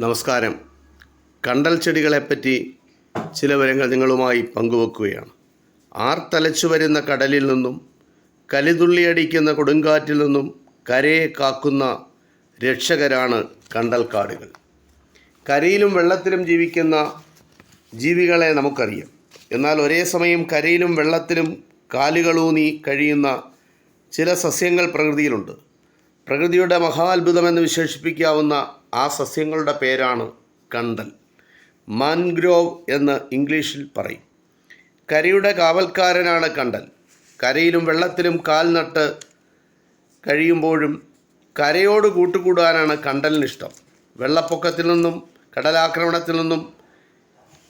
നമസ്കാരം. കണ്ടൽ ചെടികളെപ്പറ്റി ചില വിവരങ്ങൾ നിങ്ങളുമായി പങ്കുവെക്കുകയാണ്. ആർ തലച്ചു വരുന്ന കടലിൽ നിന്നും കലിതുള്ളിയടിക്കുന്ന കൊടുങ്കാറ്റിൽ നിന്നും കരയെ കാക്കുന്ന രക്ഷകരാണ് കണ്ടൽക്കാടുകൾ. കരയിലും വെള്ളത്തിലും ജീവിക്കുന്ന ജീവികളെ നമുക്കറിയാം. എന്നാൽ ഒരേ സമയം കരയിലും വെള്ളത്തിലും കാലുകളൂന്നി കഴിയുന്ന ചില സസ്യങ്ങൾ പ്രകൃതിയിലുണ്ട്. പ്രകൃതിയുടെ മഹാത്ഭുതമെന്ന് വിശേഷിപ്പിക്കാവുന്ന ആ സസ്യങ്ങളുടെ പേരാണ് കണ്ടൽ മാൻഗ്രോവ് എന്ന് ഇംഗ്ലീഷിൽ പറയും. കരയുടെ കാവൽക്കാരനാണ് കണ്ടൽ. കരയിലും വെള്ളത്തിലും കാൽ നട്ട് കഴിയുമ്പോഴും കരയോട് കൂട്ടുകൂടാനാണ് കണ്ടലിന് ഇഷ്ടം. വെള്ളപ്പൊക്കത്തിൽ നിന്നും കടലാക്രമണത്തിൽ നിന്നും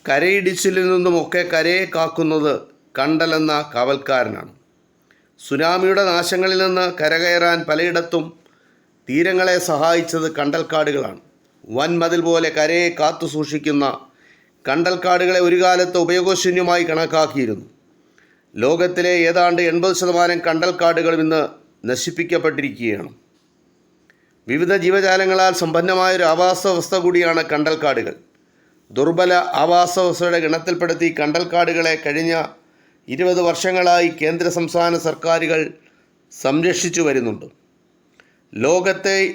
കരയിടിച്ചിൽ നിന്നുമൊക്കെ കരയെ കാക്കുന്നത് കണ്ടലെന്ന കാവൽക്കാരനാണ്. സുനാമിയുടെ നാശങ്ങളിൽ നിന്ന് കരകയറാൻ പലയിടത്തും തീരങ്ങളെ സഹായിച്ചത് കണ്ടൽക്കാടുകളാണ്. വൻമതിൽ പോലെ കരയെ കാത്തു സൂക്ഷിക്കുന്ന കണ്ടൽക്കാടുകളെ ഒരു കാലത്ത് ഉപയോഗശൂന്യമായി കണക്കാക്കിയിരുന്നു. ലോകത്തിലെ ഏതാണ്ട് എൺപത് ശതമാനം കണ്ടൽക്കാടുകളും ഇന്ന് നശിപ്പിക്കപ്പെട്ടിരിക്കുകയാണ്. വിവിധ ജീവജാലങ്ങളാൽ സമ്പന്നമായൊരു ആവാസ വ്യവസ്ഥ കൂടിയാണ് കണ്ടൽക്കാടുകൾ. ദുർബല ആവാസവ്യവസ്ഥയുടെ ഗണത്തിൽപ്പെടുത്തി കണ്ടൽക്കാടുകളെ കഴിഞ്ഞ ഇരുപത് വർഷങ്ങളായി കേന്ദ്ര സംസ്ഥാന സർക്കാരുകൾ സംരക്ഷിച്ചു വരുന്നുണ്ട്. ലോകത്തെ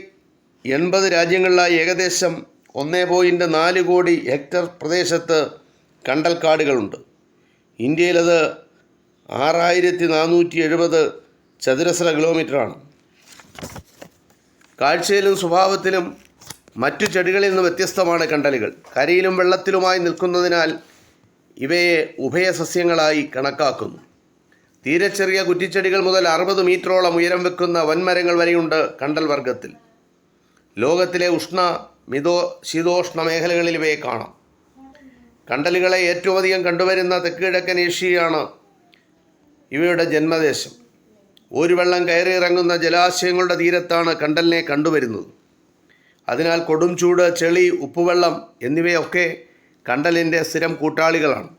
എൺപത് രാജ്യങ്ങളിലായി ഏകദേശം ഒന്നേ പോയിന്റ് നാല് കോടി ഹെക്ടർ പ്രദേശത്ത് കണ്ടൽക്കാടുകളുണ്ട്. ഇന്ത്യയിലത് ആറായിരത്തി നാനൂറ്റി എഴുപത് ചതുരശ്ര കിലോമീറ്ററാണ്. കാഴ്ചയിലും സ്വഭാവത്തിലും മറ്റു ചെടികളിൽ നിന്ന് വ്യത്യസ്തമാണ് കണ്ടലുകൾ. കരയിലും വെള്ളത്തിലുമായി നിൽക്കുന്നതിനാൽ ഇവയെ ഉഭയസസ്യങ്ങളായി കണക്കാക്കുന്നു. തീരെ ചെറിയ കുറ്റിച്ചെടികൾ മുതൽ അറുപത് മീറ്ററോളം ഉയരം വെക്കുന്ന വൻമരങ്ങൾ വരെയുണ്ട് കണ്ടൽ വർഗത്തിൽ. ലോകത്തിലെ ഉഷ്ണ മിതോ ശീതോഷ്ണ മേഖലകളിൽ ഇവയെ കാണാം. കണ്ടലുകളെ ഏറ്റവും അധികം കണ്ടുവരുന്ന തെക്കിഴക്കൻ ഏഷ്യയാണ് ഇവയുടെ ജന്മദേശം. ഒരു വെള്ളം കയറിയിറങ്ങുന്ന ജലാശയങ്ങളുടെ തീരത്താണ് കണ്ടലിനെ കണ്ടുവരുന്നത്. അതിനാൽ കൊടും ചൂട് ചെളി ഉപ്പുവെള്ളം എന്നിവയൊക്കെ കണ്ടലിന്റെ സ്ഥിരം കൂട്ടാളികളാണ്.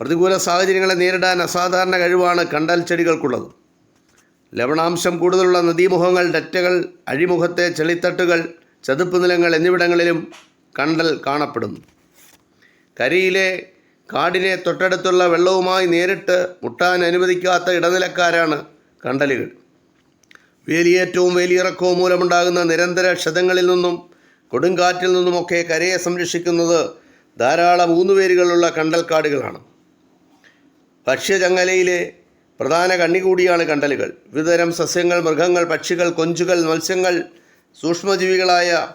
പ്രതികൂല സാഹചര്യങ്ങളെ നേരിടാൻ അസാധാരണ കഴിവാണ് കണ്ടൽ ചെടികൾക്കുള്ളത്. ലവണാംശം കൂടുതലുള്ള നദീമുഖങ്ങൾ ഡറ്റകൾ അഴിമുഖത്തെ ചെളിത്തട്ടുകൾ ചതുപ്പ് നിലങ്ങൾ എന്നിവിടങ്ങളിലും കണ്ടൽ കാണപ്പെടുന്നു. കരയിലെ കാടിനെ തൊട്ടടുത്തുള്ള വെള്ളവുമായി നേരിട്ട് മുട്ടാൻ അനുവദിക്കാത്ത ഇടനിലക്കാരാണ് കണ്ടലുകൾ. വേലിയേറ്റവും വേലിയിറക്കവും മൂലമുണ്ടാകുന്ന നിരന്തര ക്ഷതങ്ങളിൽ നിന്നും കൊടുങ്കാറ്റിൽ നിന്നുമൊക്കെ കരയെ സംരക്ഷിക്കുന്നത് ധാരാളം ഊന്നുവേരുകളുള്ള കണ്ടൽക്കാടുകളാണ്. ഭക്ഷ്യചങ്ങലയിലെ പ്രധാന കണ്ണി കൂടിയാണ് കണ്ടലുകൾ. വിവിധതരം സസ്യങ്ങൾ മൃഗങ്ങൾ പക്ഷികൾ കൊഞ്ചുകൾ മത്സ്യങ്ങൾ സൂക്ഷ്മജീവികളായ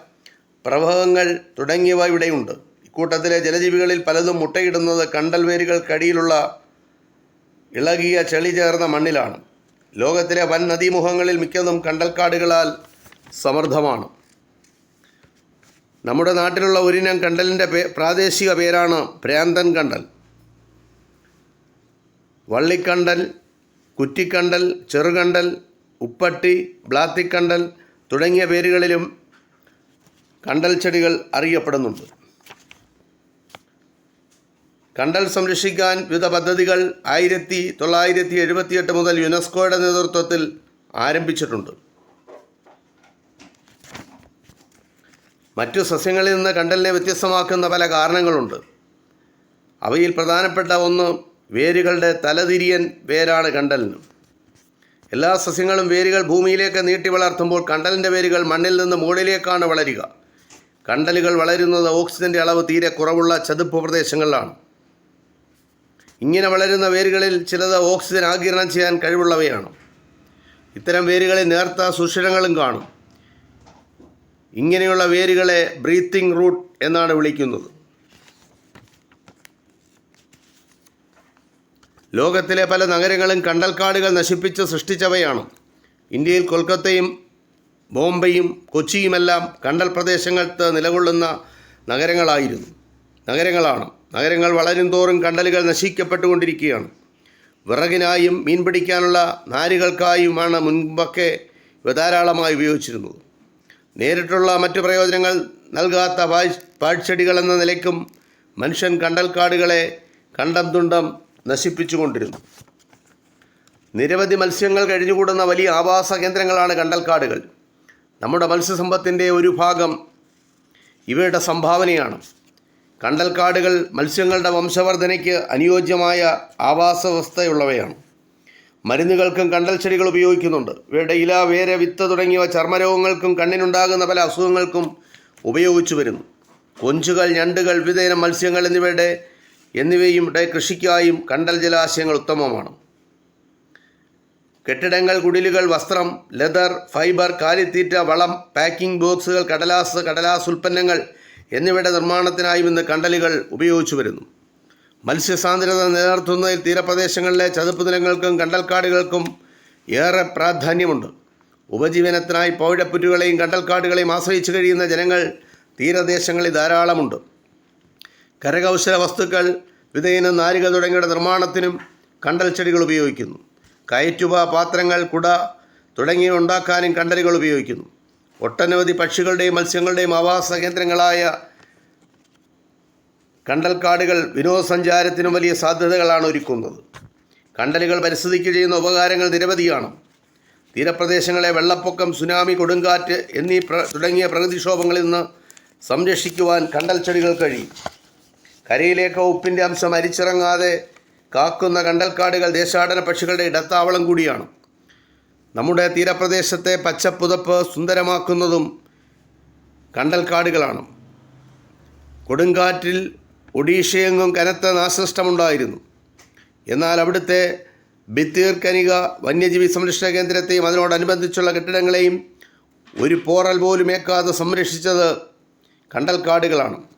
പ്രഭവങ്ങൾ തുടങ്ങിയവ ഇവിടെയുണ്ട്. ഇക്കൂട്ടത്തിലെ ജലജീവികളിൽ പലതും മുട്ടയിടുന്നത് കണ്ടൽ വേരുകൾക്കടിയിലുള്ള ഇളകിയ ചെളി ചേർന്ന മണ്ണിലാണ്. ലോകത്തിലെ വൻ നദീമുഖങ്ങളിൽ മിക്കതും കണ്ടൽക്കാടുകളാൽ സമൃദ്ധമാണ്. നമ്മുടെ നാട്ടിലുള്ള ഒരിനം കണ്ടലിന്റെ പ്രാദേശിക പേരാണ് പ്രാന്തൻ കണ്ടൽ. വള്ളിക്കണ്ടൽ കുറ്റിക്കണ്ടൽ ചെറുകണ്ടൽ ഉപ്പട്ടി ബ്ലാത്തിക്കണ്ടൽ തുടങ്ങിയ പേരുകളിലും കണ്ടൽ ചെടികൾ അറിയപ്പെടുന്നുണ്ട്. കണ്ടൽ സംരക്ഷിക്കാൻ വിവിധ പദ്ധതികൾ ആയിരത്തി തൊള്ളായിരത്തി എഴുപത്തിയെട്ട് മുതൽ യുനെസ്കോയുടെ നേതൃത്വത്തിൽ ആരംഭിച്ചിട്ടുണ്ട്. മറ്റു സസ്യങ്ങളിൽ നിന്ന് കണ്ടലിനെ വ്യത്യസ്തമാക്കുന്ന പല കാരണങ്ങളുണ്ട്. അവയിൽ പ്രധാനപ്പെട്ട ഒന്ന് വേരുകളുടെ തലതിരിയൻ വേരാണ് കണ്ടലിന് എല്ലാ സസ്യങ്ങളും വേരുകൾ ഭൂമിയിലേക്ക് നീട്ടി വളർത്തുമ്പോൾ കണ്ടലിന്റെ വേരുകൾ മണ്ണിൽ നിന്ന് മുകളിലേക്കാണ് വളരുക. കണ്ടലുകൾ വളരുന്നത് ഓക്സിജന്റെ അളവ് തീരെ കുറവുള്ള ചതുപ്പ് പ്രദേശങ്ങളിലാണ്. ഇങ്ങനെ വളരുന്ന വേരുകളിൽ ചിലത് ഓക്സിജൻ ആഗിരണം ചെയ്യാൻ കഴിവുള്ളവയാണ്. ഇത്തരം വേരുകളിൽ നേർത്ത സുഷിരങ്ങളും കാണും. ഇങ്ങനെയുള്ള വേരുകളെ ബ്രീത്തിങ് റൂട്ട് എന്നാണ് വിളിക്കുന്നത്. ലോകത്തിലെ പല നഗരങ്ങളും കണ്ടൽക്കാടുകൾ നശിപ്പിച്ച് സൃഷ്ടിച്ചവയാണ്. ഇന്ത്യയിൽ കൊൽക്കത്തയും ബോംബെയും കൊച്ചിയുമെല്ലാം കണ്ടൽ പ്രദേശങ്ങൾക്ക് നിലകൊള്ളുന്ന നഗരങ്ങളായിരുന്നു. നഗരങ്ങളാണ്. നഗരങ്ങൾ വളരും തോറും കണ്ടലുകൾ നശിക്കപ്പെട്ടുകൊണ്ടിരിക്കുകയാണ്. വിറകിനായും മീൻ പിടിക്കാനുള്ള നാരുകൾക്കായുമാണ് മുൻപൊക്കെ ഇവ ധാരാളമായി ഉപയോഗിച്ചിരുന്നത്. നേരിട്ടുള്ള മറ്റു പ്രയോജനങ്ങൾ നൽകാത്ത പാഴ് പാഴ്ചെടികൾ എന്ന നിലയ്ക്കും മനുഷ്യൻ കണ്ടൽക്കാടുകളെ കണ്ടം തുണ്ടം നശിപ്പിച്ചുകൊണ്ടിരുന്നു. നിരവധി മത്സ്യങ്ങൾ കഴിഞ്ഞുകൂടുന്ന വലിയ ആവാസ കേന്ദ്രങ്ങളാണ് കണ്ടൽക്കാടുകൾ. നമ്മുടെ മത്സ്യസമ്പത്തിന്റെ ഒരു ഭാഗം ഇവയുടെ സംഭാവനയാണ്. കണ്ടൽക്കാടുകൾ മത്സ്യങ്ങളുടെ വംശവർധനയ്ക്ക് അനുയോജ്യമായ ആവാസ വ്യവസ്ഥയുള്ളവയാണ്. മരുന്നുകൾക്കും കണ്ടൽ ചെടികൾ ഉപയോഗിക്കുന്നുണ്ട്. ഇവയുടെ ഇല വേര് വിത്ത് തുടങ്ങിയവ ചർമ്മരോഗങ്ങൾക്കും കണ്ണിനുണ്ടാകുന്ന പല അസുഖങ്ങൾക്കും ഉപയോഗിച്ചു വരുന്നു. കൊഞ്ചുകൾ ഞണ്ടുകൾ വിവിധയിനം മത്സ്യങ്ങൾ എന്നിവയുടെ എന്നിവയുടെ കൃഷിക്കായും കണ്ടൽ ജലാശയങ്ങൾ ഉത്തമമാണ്. കെട്ടിടങ്ങൾ കുടിലുകൾ വസ്ത്രം ലെതർ ഫൈബർ കാലിത്തീറ്റ വളം പാക്കിംഗ് ബോക്സുകൾ കടലാസ് കടലാസ് ഉൽപ്പന്നങ്ങൾ എന്നിവയുടെ നിർമ്മാണത്തിനായും ഇന്ന് കണ്ടലുകൾ ഉപയോഗിച്ചു വരുന്നു. മത്സ്യസാന്ദ്രത നിലനിർത്തുന്നതിൽ തീരപ്രദേശങ്ങളിലെ ചതുപ്പ് നിലങ്ങൾക്കും കണ്ടൽക്കാടുകൾക്കും ഏറെ പ്രാധാന്യമുണ്ട്. ഉപജീവനത്തിനായി പൗഴപ്പുറ്റുകളെയും കണ്ടൽക്കാടുകളെയും ആശ്രയിച്ചു കഴിയുന്ന ജനങ്ങൾ തീരദേശങ്ങളിൽ ധാരാളമുണ്ട്. കരകൗശല വസ്തുക്കൾ വിതയിന നാരിക തുടങ്ങിയുടെ നിർമ്മാണത്തിനും കണ്ടൽ ചെടികൾ ഉപയോഗിക്കുന്നു. കയറ്റുപ പാത്രങ്ങൾ കുട തുടങ്ങിയവ ഉണ്ടാക്കാനും കണ്ടലുകൾ ഉപയോഗിക്കുന്നു. ഒട്ടനവധി പക്ഷികളുടെയും മത്സ്യങ്ങളുടെയും ആവാസ കേന്ദ്രങ്ങളായ കണ്ടൽക്കാടുകൾ വിനോദസഞ്ചാരത്തിനും വലിയ സാധ്യതകളാണ് ഒരുക്കുന്നത്. കണ്ടലുകൾ പരിസ്ഥിതിക്ക് ചെയ്യുന്ന ഉപകാരങ്ങൾ നിരവധിയാണ്. തീരപ്രദേശങ്ങളെ വെള്ളപ്പൊക്കം സുനാമി കൊടുങ്കാറ്റ് എന്നീ തുടങ്ങിയ പ്രകൃതിക്ഷോഭങ്ങളിൽ നിന്ന് സംരക്ഷിക്കുവാൻ കണ്ടൽ ചെടികൾ കഴിയും. കരയിലേക്ക് ഉപ്പിന്റെ അംശം അരിച്ചിറങ്ങാതെ കാക്കുന്ന കണ്ടൽക്കാടുകൾ ദേശാടന പക്ഷികളുടെ ഇടത്താവളം കൂടിയാണ്. നമ്മുടെ തീരപ്രദേശത്തെ പച്ചപ്പുതപ്പ് സുന്ദരമാക്കുന്നതും കണ്ടൽക്കാടുകളാണ്. കൊടുങ്കാറ്റിൽ ഒഡീഷയെങ്ങും കനത്ത നാശനഷ്ടമുണ്ടായിരുന്നു. എന്നാൽ അവിടുത്തെ ബിത്തീർക്കനിക വന്യജീവി സംരക്ഷണ കേന്ദ്രത്തെയും അതിനോടനുബന്ധിച്ചുള്ള കെട്ടിടങ്ങളെയും ഒരു പോറൽ പോലും ഏക്കാതെ സംരക്ഷിച്ചത് കണ്ടൽക്കാടുകളാണ്.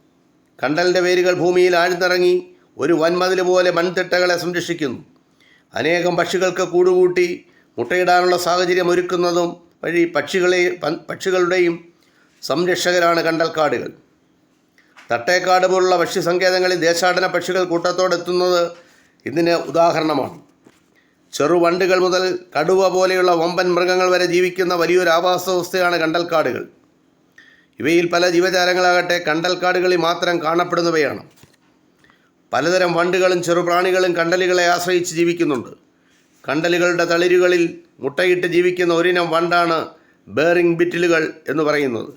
കണ്ടലിന്റെ വേരുകൾ ഭൂമിയിൽ ആഴ്ന്നിറങ്ങി ഒരു വൻമതിൽ പോലെ മൺതിട്ടകളെ സംരക്ഷിക്കുന്നു. അനേകം പക്ഷികൾക്ക് കൂടുകൂട്ടി മുട്ടയിടാനുള്ള സാഹചര്യം ഒരുക്കുന്നതും വഴി പക്ഷികളെ പക്ഷികളുടെയും സംരക്ഷകരാണ് കണ്ടൽക്കാടുകൾ. തട്ടേക്കാട് പോലുള്ള ഭക്ഷ്യസങ്കേതങ്ങളിൽ ദേശാടന പക്ഷികൾ കൂട്ടത്തോടെത്തുന്നത് ഇതിന് ഉദാഹരണമാണ്. ചെറുവണ്ടുകൾ മുതൽ കടുവ പോലെയുള്ള വമ്പൻ മൃഗങ്ങൾ വരെ ജീവിക്കുന്ന വലിയൊരു ആവാസവ്യവസ്ഥയാണ് കണ്ടൽക്കാടുകൾ. ഇവയിൽ പല ജീവജാലങ്ങളാകട്ടെ കണ്ടൽക്കാടുകളിൽ മാത്രം കാണപ്പെടുന്നവയാണ്. പലതരം വണ്ടുകളും ചെറുപ്രാണികളും കണ്ടലുകളെ ആശ്രയിച്ച് ജീവിക്കുന്നുണ്ട്. കണ്ടലുകളുടെ തളിരുകളിൽ മുട്ടയിട്ട് ജീവിക്കുന്ന ഒരിനം വണ്ടാണ് ബേറിംഗ് ബിറ്റിലുകൾ എന്ന് പറയുന്നത്.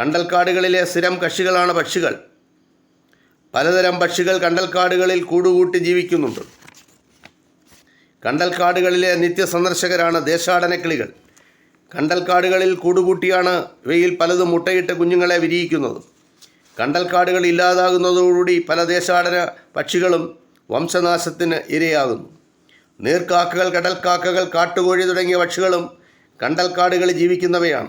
കണ്ടൽക്കാടുകളിലെ സ്ഥിരം കക്ഷികളാണ് പക്ഷികൾ. പലതരം പക്ഷികൾ കണ്ടൽക്കാടുകളിൽ കൂടുകൂട്ടി ജീവിക്കുന്നുണ്ട്. കണ്ടൽക്കാടുകളിലെ നിത്യസന്ദർശകരാണ് ദേശാടന കിളികൾ കണ്ടൽക്കാടുകളിൽ കൂടുകൂട്ടിയാണ് ഇവയിൽ പലതും മുട്ടയിട്ട് കുഞ്ഞുങ്ങളെ വിരിയിക്കുന്നത്. കണ്ടൽക്കാടുകൾ ഇല്ലാതാകുന്നതോടുകൂടി പല ദേശാടന പക്ഷികളും വംശനാശത്തിന് ഇരയാകുന്നു. നീർക്കാക്കകൾ കടൽക്കാക്കകൾ കാട്ടുകോഴി തുടങ്ങിയ പക്ഷികളും കണ്ടൽക്കാടുകളിൽ ജീവിക്കുന്നവയാണ്.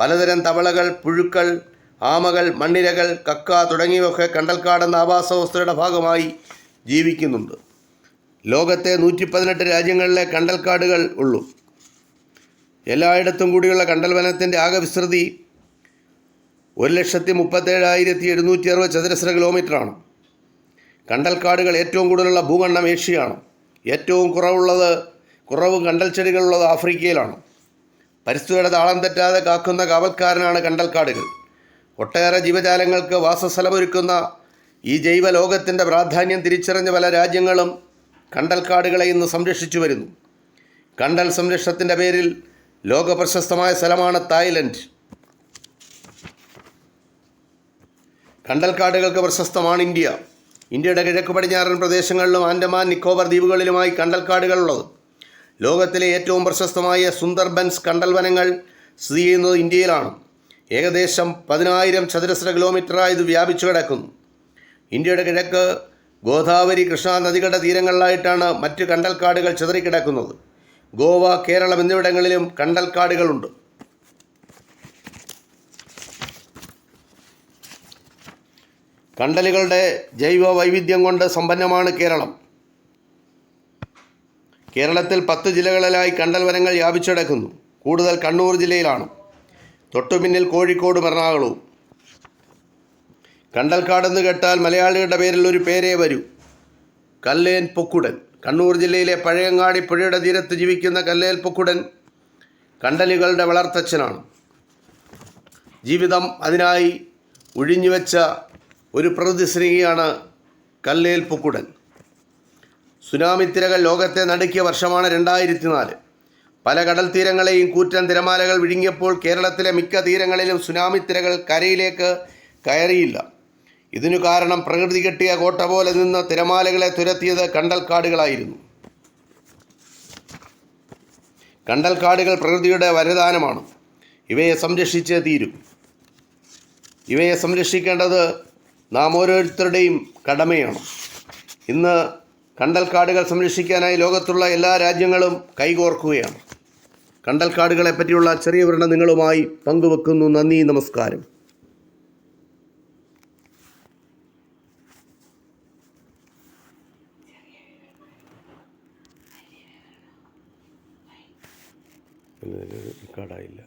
പലതരം തവളകൾ പുഴുക്കൾ ആമകൾ മണ്ണിരകൾ കക്ക തുടങ്ങിയവയൊക്കെ കണ്ടൽക്കാടെന്ന ആവാസവ്യവസ്ഥയുടെ ഭാഗമായി ജീവിക്കുന്നുണ്ട്. ലോകത്തെ നൂറ്റി പതിനെട്ട് രാജ്യങ്ങളിലെ കണ്ടൽക്കാടുകൾ ഉള്ളൂ. എല്ലായിടത്തും കൂടിയുള്ള കണ്ടൽ വനത്തിന്റെ ആകെ വിസ്തൃതി ഒരു ലക്ഷത്തി മുപ്പത്തേഴായിരത്തി എഴുന്നൂറ്റി അറുപത് ചതുരശ്ര കിലോമീറ്ററാണ്. കണ്ടൽക്കാടുകൾ ഏറ്റവും കൂടുതലുള്ള ഭൂഖണ്ഡം ഏഷ്യയാണ്. ഏറ്റവും കുറവുള്ളത് കുറവ് കണ്ടൽ ചെടികളുള്ളത് ആഫ്രിക്കയിലാണ്. പരിസ്ഥിതിയുടെ താളം തെറ്റാതെ കാക്കുന്ന കാവൽക്കാരനാണ് കണ്ടൽക്കാടുകൾ. ഒട്ടേറെ ജീവജാലങ്ങൾക്ക് വാസസ്ഥലമൊരുക്കുന്ന ഈ ജൈവ ലോകത്തിന്റെ പ്രാധാന്യം തിരിച്ചറിഞ്ഞ പല രാജ്യങ്ങളും കണ്ടൽക്കാടുകളെ ഇന്ന് സംരക്ഷിച്ചു വരുന്നു. കണ്ടൽ സംരക്ഷണത്തിന്റെ പേരിൽ ലോകപ്രശസ്തമായ സ്ഥലമാണ് തായ്ലൻഡ്. കണ്ടൽക്കാടുകൾക്ക് പ്രശസ്തമാണ് ഇന്ത്യ. ഇന്ത്യയുടെ കിഴക്ക് പടിഞ്ഞാറൻ പ്രദേശങ്ങളിലും ആൻഡമാൻ നിക്കോബർ ദ്വീപുകളിലുമായി കണ്ടൽക്കാടുകളുള്ളത്. ലോകത്തിലെ ഏറ്റവും പ്രശസ്തമായ സുന്ദർബൻസ് കണ്ടൽ വനങ്ങൾ സ്ഥിതി ചെയ്യുന്നത് ഇന്ത്യയിലാണ്. ഏകദേശം പതിനായിരം ചതുരശ്ര കിലോമീറ്ററായി ഇത് വ്യാപിച്ചു കിടക്കുന്നു. ഇന്ത്യയുടെ കിഴക്ക് ഗോദാവരി കൃഷ്ണ നദികളുടെ തീരങ്ങളിലായിട്ടാണ് മറ്റ് കണ്ടൽക്കാടുകൾ ചിതറിക്കിടക്കുന്നത്. ഗോവ കേരളം എന്നിവിടങ്ങളിലും കണ്ടൽക്കാടുകളുണ്ട് കണ്ടലുകളുടെ ജൈവ വൈവിധ്യം കൊണ്ട് സമ്പന്നമാണ് കേരളം. കേരളത്തിൽ പത്ത് ജില്ലകളിലായി കണ്ടൽ വനങ്ങൾ വ്യാപിച്ചിടക്കുന്നു. കൂടുതൽ കണ്ണൂർ ജില്ലയിലാണ്. തൊട്ടുപിന്നിൽ കോഴിക്കോടും എറണാകുളവും കണ്ടൽക്കാടെന്ന് കേട്ടാൽ മലയാളികളുടെ പേരിൽ ഒരു പേരേ വരൂ. കല്ലേൻ പൊക്കുടൻ. കണ്ണൂർ ജില്ലയിലെ പഴയങ്ങാടി പുഴയുടെ തീരത്ത് ജീവിക്കുന്ന കല്ലേൽപ്പുക്കുടൻ പൊക്കുടൻ കണ്ടലുകളുടെ വളർത്തച്ഛനാണ്. ജീവിതം അതിനായി ഒഴിഞ്ഞുവെച്ച ഒരു പ്രകൃതി സ്നേഹിയാണ് കല്ലേൽ സുനാമിത്തിരകൾ സുനാമി തിരകൾ ലോകത്തെ നടുക്കിയ വർഷമാണ് രണ്ടായിരത്തി നാല് പല കടൽ തീരങ്ങളെയും കൂറ്റൻ തിരമാലകൾ വിഴുങ്ങിയപ്പോൾ കേരളത്തിലെ മിക്ക തീരങ്ങളിലും സുനാമി തിരകൾ കരയിലേക്ക് കയറിയില്ല. ഇതിനു കാരണം പ്രകൃതി കെട്ടിയ കോട്ട പോലെ നിന്ന് തിരമാലകളെ തുരത്തിയത് കണ്ടൽക്കാടുകളായിരുന്നു. കണ്ടൽക്കാടുകൾ പ്രകൃതിയുടെ വരദാനമാണ്. ഇവയെ സംരക്ഷിച്ചേ തീരും. ഇവയെ സംരക്ഷിക്കേണ്ടത് നാം ഓരോരുത്തരുടെയും കടമയാണ്. ഇന്ന് കണ്ടൽക്കാടുകൾ സംരക്ഷിക്കാനായി ലോകത്തുള്ള എല്ലാ രാജ്യങ്ങളും കൈകോർക്കുകയാണ്. കണ്ടൽക്കാടുകളെ പറ്റിയുള്ള ചെറിയ വിവരണം നിങ്ങളുമായി പങ്കുവെക്കുന്നു. നന്ദി നമസ്കാരം. റെക്കോർഡായില്ല